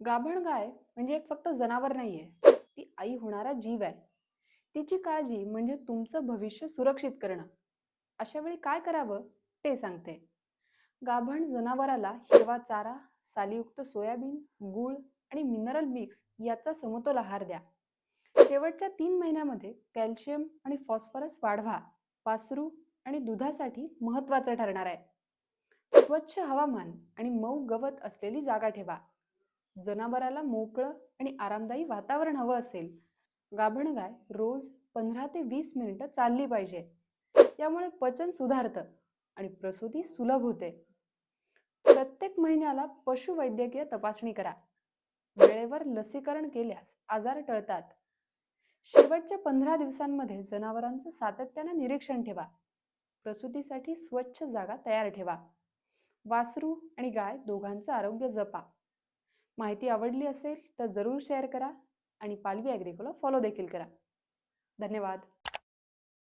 गाभण गाय म्हणजे एक फक्त जनावर नाहीये ती आई होणारा जीव आहे. तिची काळजी म्हणजे तुमचं भविष्य सुरक्षित करणं. अशा वेळी काय करावं ते सांगते. गाभण जनावराला हिरवा चारा सालीयुक्त सोयाबीन गूळ आणि मिनरल मिक्स याचा समतोल आहार द्या. शेवटच्या तीन महिन्यामध्ये कॅल्शियम आणि फॉस्फरस वाढवा. वासरू आणि दुधासाठी महत्त्वाचं ठरणार आहे. स्वच्छ हवामान आणि मऊ गवत असलेली जागा ठेवा. जनावराला मोकळं आणि आरामदायी वातावरण हवं असेल. गाभण गाय रोज पंधरा ते वीस मिनिटं चालली पाहिजे. यामुळे पचन सुधारतं आणि प्रसूती सुलभ होते. प्रत्येक महिन्याला पशुवैद्यकीय तपासणी करा. वेळेवर लसीकरण केल्यास आजार टळतात. शेवटच्या पंधरा दिवसांमध्ये जनावरांचं सातत्यानं निरीक्षण ठेवा. प्रसूतीसाठी स्वच्छ जागा तयार ठेवा. वासरू आणि गाय दोघांचं आरोग्य जपा. माहिती आवडली असेल तर जरूर शेअर करा आणि पालवी ॲग्रिकोला फॉलो देखील करा. धन्यवाद.